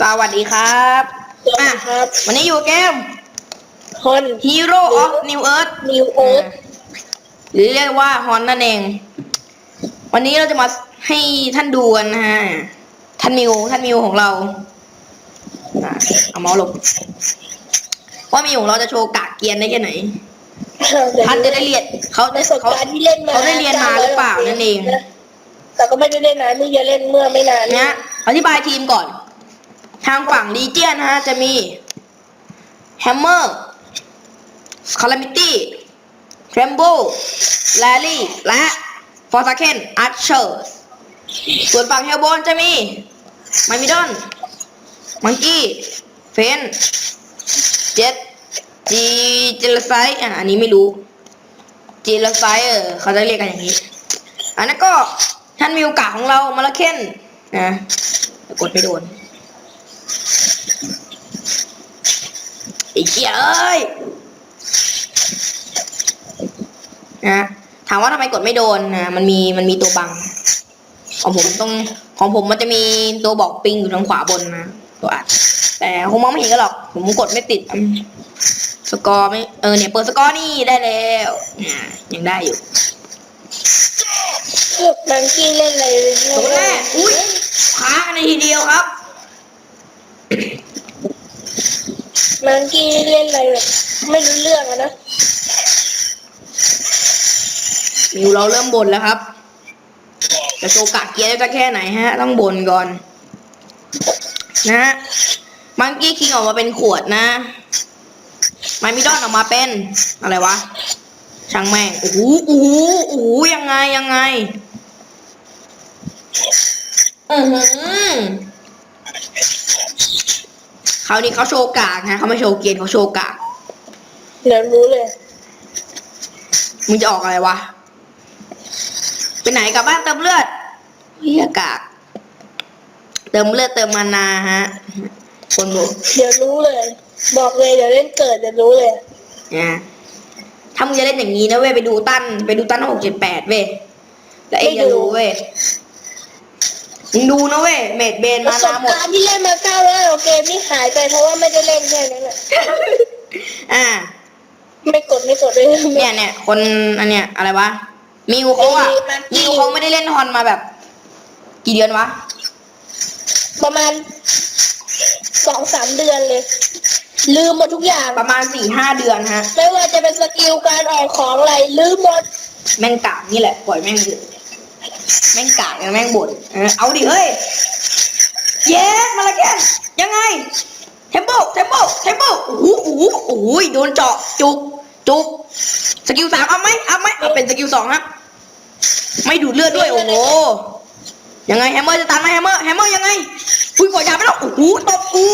สวัสดีครับสวัสดีครับ วันนี้อยู่เกม คน Hero of New Earth นิวเอิร์ธหรือเรียกว่าฮอนนั่นเอง วันนี้เราจะมาให้ท่านดูกันนะฮะ ท่านมิว ท่านมิวของเราอะเอาเมาส์หลบว่ามิวของเราจะโชว์กากเกียนได้แค่ไหน ท่านจะได้เรียนเขาประสบเขาการณ์ที่เล่นมาเขาได้เรียนมาหรือเปล่านั่นเอง แต่ก็ไม่ได้เล่นนานนี่จะเล่นเมื่อไม่นาน นะอธิบายทีมก่อน ทางฝั่งลีเจียนนะฮะจะมีแฮมเมอร์คาลามิตี้เทรมโบแลลี่ และฟอร์ซาเคนอาร์เชอร์ส่วนฝั่งเฮลโบนจะมีไมมิดอน มังกี้ เฟน เจ็ดจีจิลไซอะอันนี้ไม่รู้จีลไซเออเขาจะเรียกกันอย่างนี้ อันนั้นก็ท่านมิวกะของเรามาละเคนนะกดไม่โดนไอ้ เหี้ยเอ้ยนะถามว่าทำไมกดไม่โดนนะมันมีมันมีตัวบัง ของผมตรงของผมมันจะมีตัวบอกปิงอยู่ทางขวาบนนะตัวอัด แต่คงมองไม่เห็นกันหรอก ผมกดไม่ติดอืมสกอร์ไม่เออเนี่ยเปิดสกอร์นี่ได้แล้วอ่ายังได้อยู่บางกี้เล่นอะไรโดนแน่อุ้ยค้าในทีเดียวครับ บางกี้เล่นอะไรแบบไม่รู้เรื่องอะนะมิวเราเริ่มบ่นแล้วครับจะโชกาเกียร์จะแค่ไหนฮะ ต้องบ่นก่อน นะฮะมังกี้คิงออกมาเป็นขวดนะไมมิดอนออกมาเป็นอะไรวะ ช่างแม่งโอ้โหโอ้โหโอ้โหยังไงยังไง อือหือ คราวนี้เขาโชว์กากนะเขาไม่โชว์เกียร์เขาโชว์กากเดี๋ยวรู้เลย มึงจะออกอะไรวะไปไหนกลับบ้านเติมเลือดเฮียกาก เติมเลือดเติมมานาฮะ คนบอกเดี๋ยวรู้เลย บอกเลยเดี๋ยวเล่นเกิดเดี๋ยวรู้เลยนะถ้ามึงจะเล่นอย่างนี้นะเว้ยไปดูตั้นไปดูตั้นหกเจ็ดแปดเว้ยแล้วเองจะรู้เว้ย มึงดูนะเว้ยเมดเบนปมาระสนาบหมด การณ์ที่เล่นมาเก้าร้อยกว่าเกมนี่หายไปเพราะว่าไม่ได้เล่นแค่นั้นแหละอ่า ไม่กดไม่กดเลยเนี่ยเนี่ยคนอันเนี้ยอะไรวะ มิวเขาอะเอ้ยมันมิวเขาไม่ได้เล่นฮอนมาแบบ กี่เดือนวะ ประมาณสองสามเดือนเลย ลืมหมดทุกอย่าง ประมาณสี่ห้าเดือนฮะ ไม่ว่าจะเป็นสกิลการออกของอะไรลืมหมด แม่งกากนี่แหละ ปล่อยแม่งเลย แม่งกากแล้วแม่งบ่นเออเอาดิเฮ้ยเย้มาละแกนยังไงเทมโปเทมโปเทมโปโอ้โหโอ้โหโอ้โหโดนเจาะจุกจุกสกิลสามเอาไหมเอาไหมเอาเป็นสกิลสองครับไม่ดูดเลือดด้วยโอ้โหยังไงแฮมเมอร์จะตันไหมแฮมเมอร์แฮมเมอร์ยังไงอุ้ยกดยาไปแล้วโอ้โหตบกู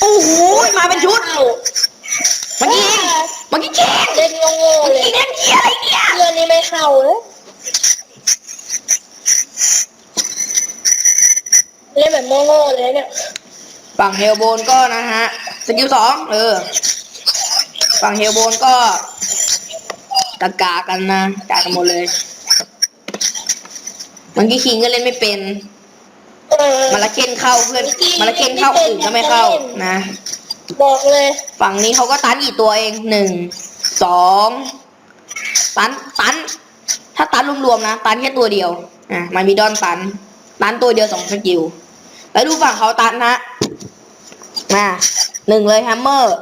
โอ้โหมาเป็นชุดเข้าเมื่อกี้เองเมื่อกี้แจ้งเล่นโง่ๆเมื่อเลยกี้เล่นเกียอะไรเนี่ยเพื่อนนี่ไม่เข้าเลย เล่นแบบโง่ๆเลยเนี่ยฝั่งเฮลโบนก็นะฮะสกิลสองเออฝั่งเฮลโบนก็กากากันนะกากันหมดเลยมังกี้คิงก็เล่นไม่เป็นเออมาละเคนเข้าเพื่อนมาละเคนเข้าอื่นก็ไม่เข้านะบอกเลย ฝั่งนี้เขาก็ตันกี่ตัวเองหนึ่งสองตันตัน ถ้าตันรวมๆนะ ตันแค่ตัวเดียวอะมันมีดอนตัน ตันตัวเดียวสองสกิล แล้วดูฝั่งเขาตันนะมาหนึ่งเลยแฮมเมอร์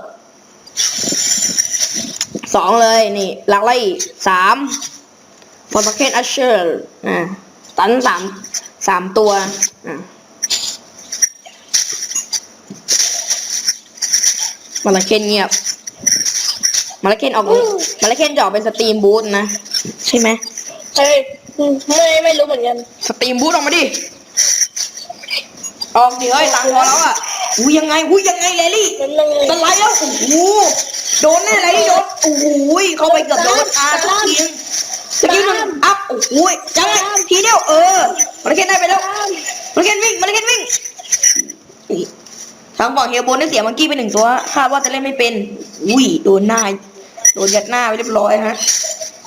สองเลยนี่หลักไล่สามฟอร์มเคนอัชเชอร์อะตันสามสามตัวอะมาละเคนเงียบ มาละเคนออกมาละเคนจะออกเป็นสตรีมบูธนะ ใช่ไหมเฮ้ยไม่ไม่รู้เหมือนกัน สตรีมบูธออกมาดิ ออกดิเฮ้ยตังค์พอแล้วอะอุ้ยยังไงอุ้ยยังไงแลลี่มันยังไงสไลด์แล้วโอ้โหโดนแน่แลลี่โดนโอ้โหเข้าไปเกือบโดนอาทุกทีมสกิลหนึ่งอัพโอ้โหยังไงทีเดียวเออมาละเคนได้ไปแล้วมาละเคนวิ่งมาละเคนวิ่งทางฝั่งเฮียโบนได้เสียมังกี้ไปหนึ่งตัวคาดว่าจะเล่นไม่เป็น อุ้ยโดนหน้าโดนยัดหน้าไปเรียบร้อยฮะ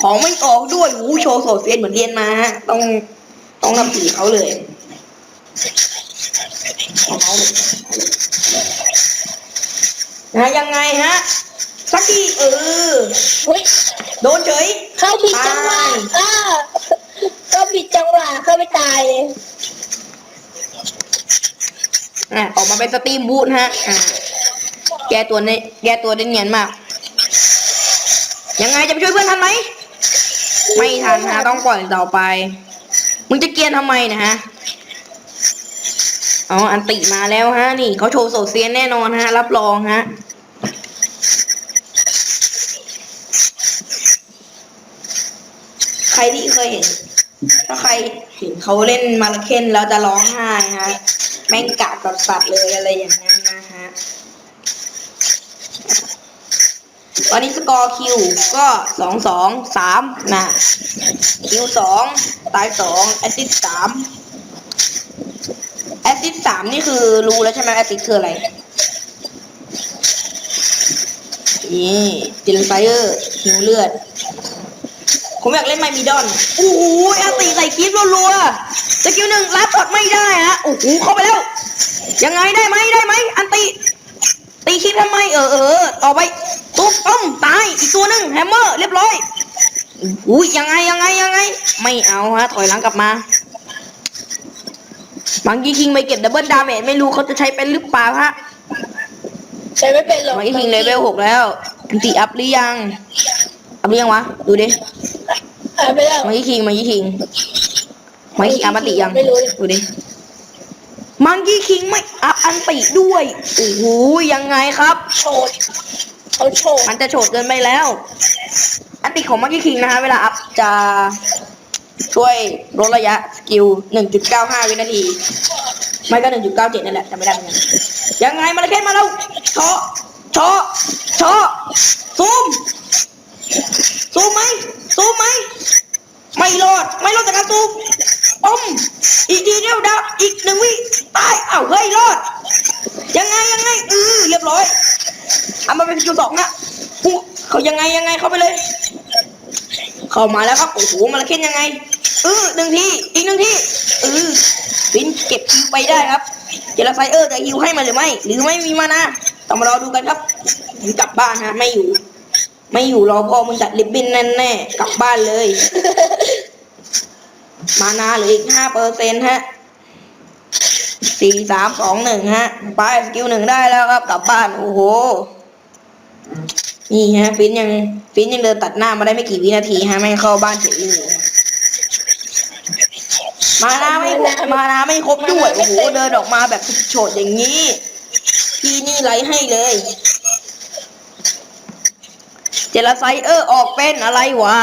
ของไม่ออกด้วยอู้โชว์โซเฟียนเหมือนเรียนมาฮะต้องต้องนำผีเขาเลย เอาเมาส์นะยังไงฮะสักทีเออเฮ้ยโดนเฉยเข้าผิดจังหวะตายอ่าเข้าผิดจังหวะเข้าไม่ตายเลยอะออกมาเป็นสตรีมบูทฮะอ่าแกตัวนี้แกตัวได้เนียนมาก ยังไงจะไปช่วยเพื่อนทันไหมไม่ทันฮะต้องปล่อยต่อไป มึงจะเกียนทำไมนะฮะ อ๋ออันติมาแล้วฮะ นี่เขาโชว์โซเซียนแน่นอนฮะ รับรองฮะใครที่เคยเห็น ถ้าใครเห็นเขาเล่นมาราเคนแล้วจะร้องไห้ฮะแม่งกะกับสัตว์เลยอะไรอย่างนั้นนะฮะตอนนี้สกอร์คิวก็สองสองสามนะ คิวสองตายสองแอสซิสสาม แอซิสสามนี่คือรู้แล้วใช่ไหมแอซิสคืออะไร นี่จิลไฟเออร์หิวเลือด ผมอยากเล่นไมมิดอนโอ้โหแอตติใส่คลิปรัวๆสกิลหนึ่งรับช็อตไม่ได้ฮะโอ้โหเข้าไปแล้ว ยังไงได้ไหมได้ไหมอันติ ตีคลิปทำไมเออเออต่อไปตุ๊บอ้อมตายอีกตัวหนึ่งแฮมเมอร์เรียบร้อยอุ้ยยังไงยังไงยังไง ไม่เอาฮะถอยหลังกลับมา บางกีคิงไปเก็บดับเบิลดาเมจไม่รู้เขาจะใช้เป็นหรือเปล่าฮะใช้ไม่เป็นหรอกบางกีคิงเลเวลหกแล้วอันติอัพหรือยังอัพหรือยังวะดูดิหายไปแล้วมังคีคิงมังคีคิงมังคีคิงอัพอันติยังไม่รู้ดิดูดิมังคีคิงไม่อัพอันติด้วยโอ้โหยังไงครับโชดเขาโชดมันจะโฉดเกินไปแล้ว อันติของมังคีคิงนะฮะเวลาอัพจะ ช่วยลดระยะสกิล 1.95 วินาที ไม่ก็ 1.97 นั่นแหละจำไม่ได้เหมือนกันยังไงมาเลยแค่มาแล้วเชาะเชาะเชาะซูมซูมไหมซูมไหมไม่รอด ไม่รอดจากการซูมอม อีกทีเดียวดับอีกหนึ่งวิตายอ้าวเฮ้ยรอด ยังไงยังไงเออเรียบร้อยเอามาเป็นคิวสองนะเขายังไงยังไงเข้าไปเลย เข้ามาแล้วครับโอ้โหมาละเค้นยังไง เออหนึ่งทีอีกหนึ่งทีเออวินเก็บคิวไปได้ครับเจลาไซเออร์จะฮิวให้มันหรือไม่ หรือไม่มีมานะต้องมารอดูกันครับหรือกลับบ้านฮะไม่อยู่ ไม่อยู่รอพ่อมึงจัดริบบิ้นแน่แน่กลับบ้านเลย มานาเหลืออีกห้าเปอร์เซ็นต์ฮะสี่สามสองหนึ่งฮะไปสกิลหนึ่งได้แล้วครับ กลับบ้านโอ้โหนี่ฮะฟินยังฟินยังเดินตัดหน้ามาได้ไม่กี่วินาทีฮะไม่เข้าบ้านเฉยเลย มานาไม่ครบมานาไม่ครบด้วยโอ้โหเดินออกมาแบบสุดโฉดอย่างนี้ พี่นี่ไลฟ์ให้เลย เจลาไซเออร์ออกเป็นอะไรวะ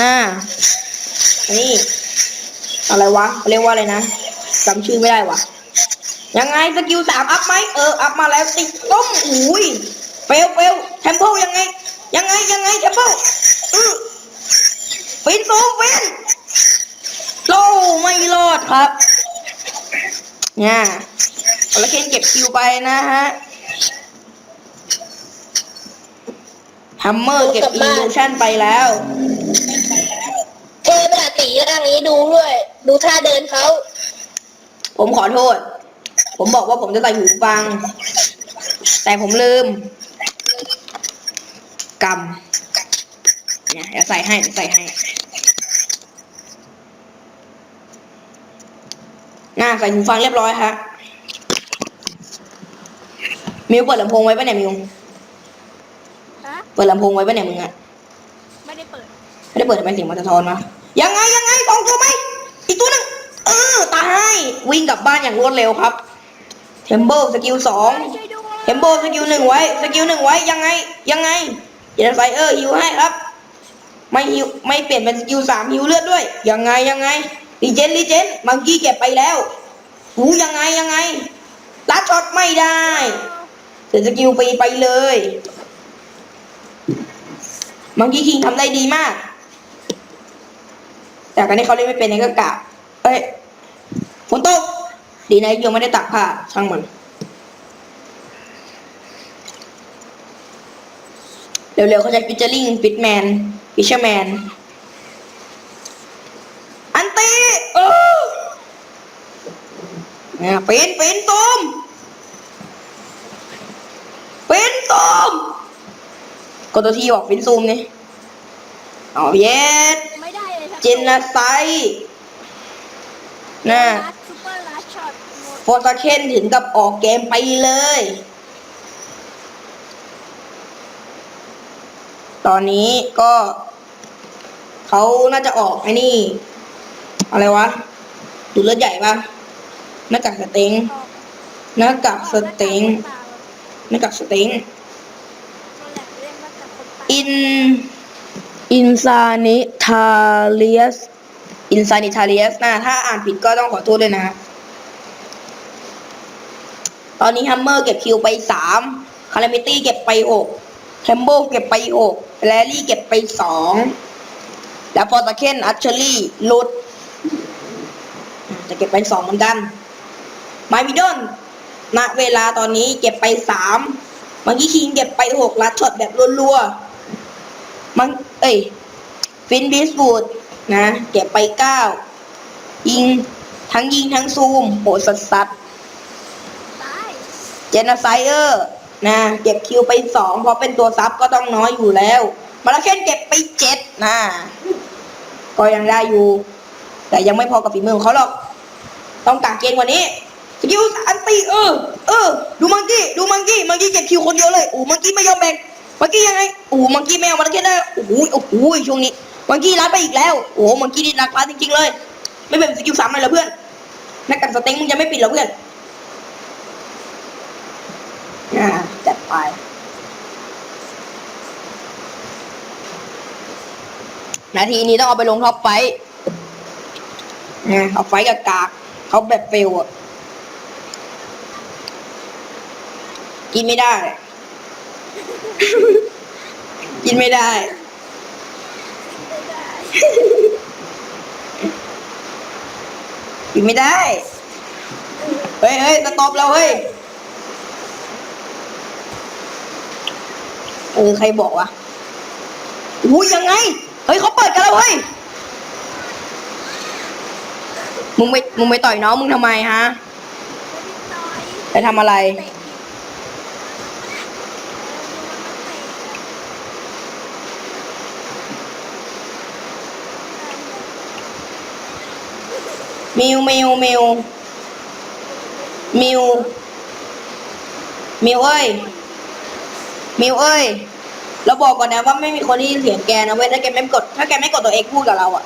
น่านี่ อะไรวะเขาเรียกว่าอะไรนะจำชื่อไม่ได้วะยังไงสกิลสามอัพไหมเอออัพมาแล้วติดต้มอุ้ยเฟลเฟลเทมเพลยังไง ยังไงยังไงเทมเพลอือฟินซูฟิน โลไม่รอดครับ เนี่ยแล้วเคนเก็บคิวไปนะฮะแฮมเมอร์เก็บอิลูชันไปแล้วเทปตีร่างนี้ดูด้วย ดูท่าเดินเขา ผมขอโทษ ผมบอกว่าผมจะใส่หูฟัง แต่ผมลืมกำเนี่ยเดี๋ยวใส่ให้เดี๋ยวใส่ให้ น่าใส่หูฟังเรียบร้อยฮะมิวเปิดลำโพงไว้ปะเนี่ยมิวฮะเปิดลำโพงไว้ปะเนี่ยมึงอะไม่ได้เปิด ไม่ได้เปิดทำไมเสียงมันสะท้อนวะยังไงยังไงสองตัวไหมอีกตัวหนึ่งเออตายวิ่งกลับบ้านอย่างรวดเร็วครับเทมเบิลสกิลสองเทมโบสกิลหนึ่งไว้สกิลหนึ่งไว้ยังไงยังไงเจนไฟเออร์ฮิวให้ครับ ไม่ฮิวไม่เปลี่ยนเป็นสกิลสามฮิวเลือดด้วยยังไงยังไง รีเจนรีเจนมังกี้เก็บไปแล้วหูยังไงยังไงลัดช็อตไม่ได้เสียสกิลไปไปเลยมังกี้คิงทำได้ดีมาก แต่การที่เขาเล่นไม่เป็นเนี่ยก็กะเอ้ยฝนตกดีนะยังไม่ได้ตักผ้าช่างมันเร็วๆเขาจะฟิชเจอริงฟิตแมนฟิชเชอร์แมน อันตี เออแหมนะเป็นเป็นตูมเป็นตูมกดตัวทีบอกเป็นซูมนี่เอาเย็ดไม่ได้เลยครับเจนนาไซนะซูเปอร์ลัชช็อตหมดโฟตาเคนถึงกับออกเกมไปเลย ตอนนี้ก็เขาน่าจะออกไอ้นี่ อะไรวะ ดูเลือดใหญ่ปะ หน้ากากสเต็งออกหน้ากากสเต็งหน้ากากสเต็งนั่นแหละเรียกว่าจากคนตายอินอินซานิทาเลียสอินซานิทาเลียสนะถ้าอ่านผิดก็ต้องขอโทษด้วยนะ ตอนนี้ฮัมเมอร์เก็บคิวไปสามคารามิตี้เก็บไปหกแคมโบเก็บไปหกแลลี่เก็บไปสองแล้วฟอร์ตาเคนอัชเชอรี่หลุดจะเก็บไปสองเหมือนกัน ไมมิดอนณเวลาตอนนี้เก็บไปสามมังกี้คิงเก็บไปหกลัดช็อตแบบรัวๆ มังเอ้ยฟินบิสบูดนะเก็บไปเก้ายิงทั้งยิงทั้งซูมโหสัสสัสเจนไซเออร์นะเก็บคิวไปสองเพราะเป็นตัวซับก็ต้องน้อยอยู่แล้ว มาลาเคนเก็บไปเจ็ดนะก็ยังได้อยู่ แต่ยังไม่พอกับฝีมือของเขาหรอก ต้องกางเกณฑ์กว่านี้ สกิลอันตีเออ เออ ดูมังกี้ดูมังกี้มังกี้เก็บคิวคนเดียวเลยโอ้มังกี้ไม่ยอมแบ่งมังกี้ยังไงโอ้มังกี้ไม่เอามาลาเคนได้โอ้โหโอ้โหช่วงนี้มังกี้รัดไปอีกแล้วโอ้มังกี้นี่รักรัดจริงๆเลย ไม่เป็นสกิลสามเลยเหรอเพื่อนนักกันสเต็งมึงยังไม่ปิดเหรอเพื่อนอ่าจัดไปนาทีนี้ต้องเอาไปลงท็อปไฟเอาไฟกับกากเขาแบบเฟลอะ กินไม่ได้ กินไม่ได้ไกินไม่ได้ เฮ้ยเฮ้ยต็อปแล้วเฮ้ย เออ ใครบอกวะอุ้ยยังไง เฮ้ยเขาเปิดกันแล้วเฮ้ย มึงไปมึงไปต่อยน้องมึงทำไมฮะ ไปทำอะไร เตะ มิวมิวมิวมิวมิวเอ้ยมิวเอ้ยเราบอกก่อนนะว่าไม่มีคนที่ยินเสียงแกนะเว้ยถ้าแกไม่กด ถ้าแกไม่กดตัวเอกพูดกับเราอะ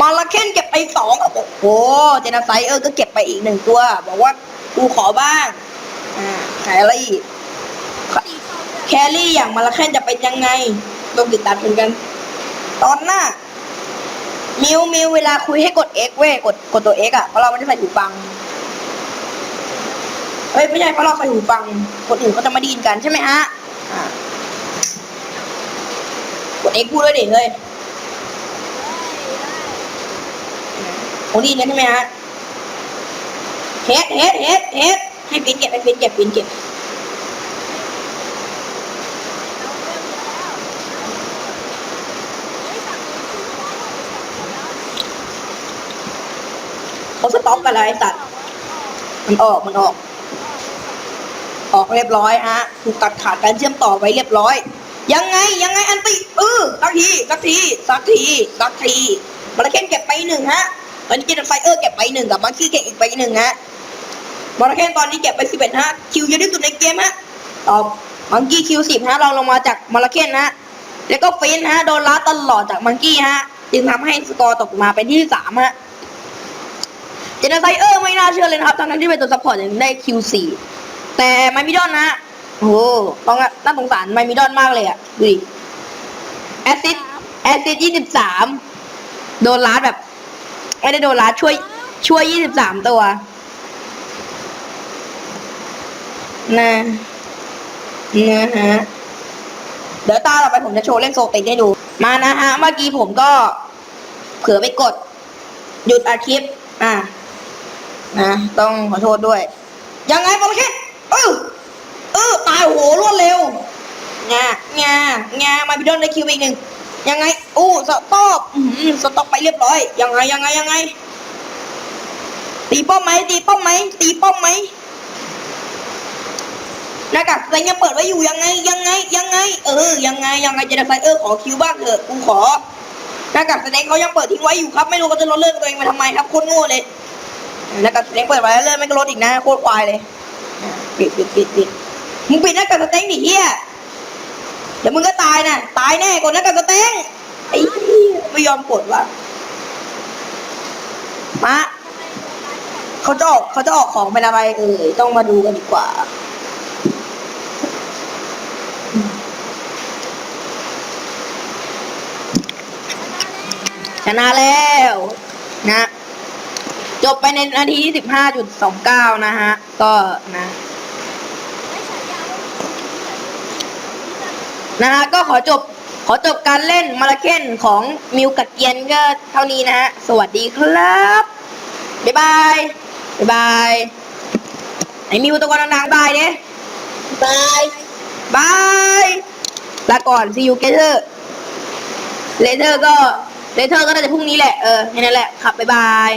มาลาเคนเก็บไปสองโอ้โหเจนาไซเออร์ก็เก็บไปอีกหนึ่งตัว บอกว่ากูขอบ้างอ่าแครี่ตีเข้าเลือดแครี่อย่างมาลาเคนจะเป็นยังไงต้องติดตามกัน ตอนหน้า มิวมิวเวลาคุยให้กด X เว้ยกดกดตัว X อะเพราะเราไม่ได้ใส่หูฟังเฮ้ยไม่ใช่เพราะเราใส่หูฟังคนอื่นเขาจะไม่ได้ยินกันใช่ไหมฮะกด X พูดด้วยดิเฮ้ยคนได้ยินกันใช่ไหมฮะเฮ็ดเฮ็ดเฮ็ดเฮ็ดให้ปินเก็บให้ปินเก็บปินเก็บ เขาสต็อกกันแล้วไอ้สัตว์ มันออกมันออก ออกเรียบร้อยฮะถูกตัดขาดการเชื่อมต่อไว้เรียบร้อย ยังไงยังไงอันติเออสักทีสักทีสักทีสักทีมาราเคนเก็บไปหนึ่งฮะตอนนี้เจนไฟเออร์เก็บไปหนึ่งกับมาร์คีเก็บอีกไปหนึ่งฮะมาราเคนตอนนี้เก็บไปสิบเอ็ดฮะคิวเยอะที่สุดในเกมฮะตอบมังกี้คิวสิบฮะเราลงมาจากมาราเคนฮะแล้วก็ฟินฮะโดนล้าตลอดจากมังกี้ฮะจึงทำให้สกอร์ตกมาเป็นที่สามฮะ เจนไซเออร์ไม่น่าเชื่อเลยนะครับ ทั้งที่เป็นตัวซัพพอร์ตยังได้ Q4 แต่ไมมิดอนนะโอ้โหต้องน่าสงสารไมมิดอนมากเลยอะดูดิ แอสซิดแอสซิดยี่สิบสามโดนลาดแบบ ไม่ได้โดนลาดช่วย ช่วยยี่สิบสามตัวนะนะฮะ เดี๋ยวตาต่อไปผมจะโชว์เล่นโซติกให้ดู มานะฮะ เมื่อกี้ผมก็ เผื่อไปกด หยุดอาคลิป อะ นะ ต้องขอโทษด้วย ยังไงบอลคิดเออเออตายโหรวดเร็วงางางามาบิดอนได้คิวอีกหนึ่งยังไงอู้สต็อปอื้อหือสต็อปไปเรียบร้อย ยังไงยังไงยังไง ตีป้อมไหมตีป้อมไหมตีป้อมไหมหน้ากากสแตงยังเปิดไว้อยู่ยังไงยังไง ยังไง เออ ยังไงยังไงเจนไฟเออขอคิวบ้างเถอะกูขอหน้ากากสแตงเขายังเปิดทิ้งไว้อยู่ครับ ไม่รู้เขาจะลดเลิกตัวเองไปทำไมครับโคตรโง่เลย หน้ากากสแตงเปิดไว้แล้วเลิกไม่ก็ลดอีกนะโคตรควายเลยปิดปิดปิดปิดมึงปิดหน้ากากสแตงดิเฮียเดี๋ยวมึงก็ตายนะตายแน่กดหน้ากากสแตงไอ้เฮียไม่ยอมกดว่ะมาเขาจะออกเขาจะออกของเป็นอะไรเอ่ยต้องมาดูกันดีกว่าชนะแล้วนะ จบไปในนาทีที่สิบห้าจุดสองเก้านะฮะ ก็นะ นะฮะ ก็ขอจบ ขอจบการเล่นมาราเคนของมิวกัดเกียนก็เท่านี้นะฮะ สวัสดีครับ บ๊ายบาย บ๊ายบาย ไอ้มิวตะโกนดังๆบายเนี่ยบายบายลาก่อน see you later later ก็ later ก็น่าจะพรุ่งนี้แหละ เออแค่นั้นแหละขับบ๊ายบาย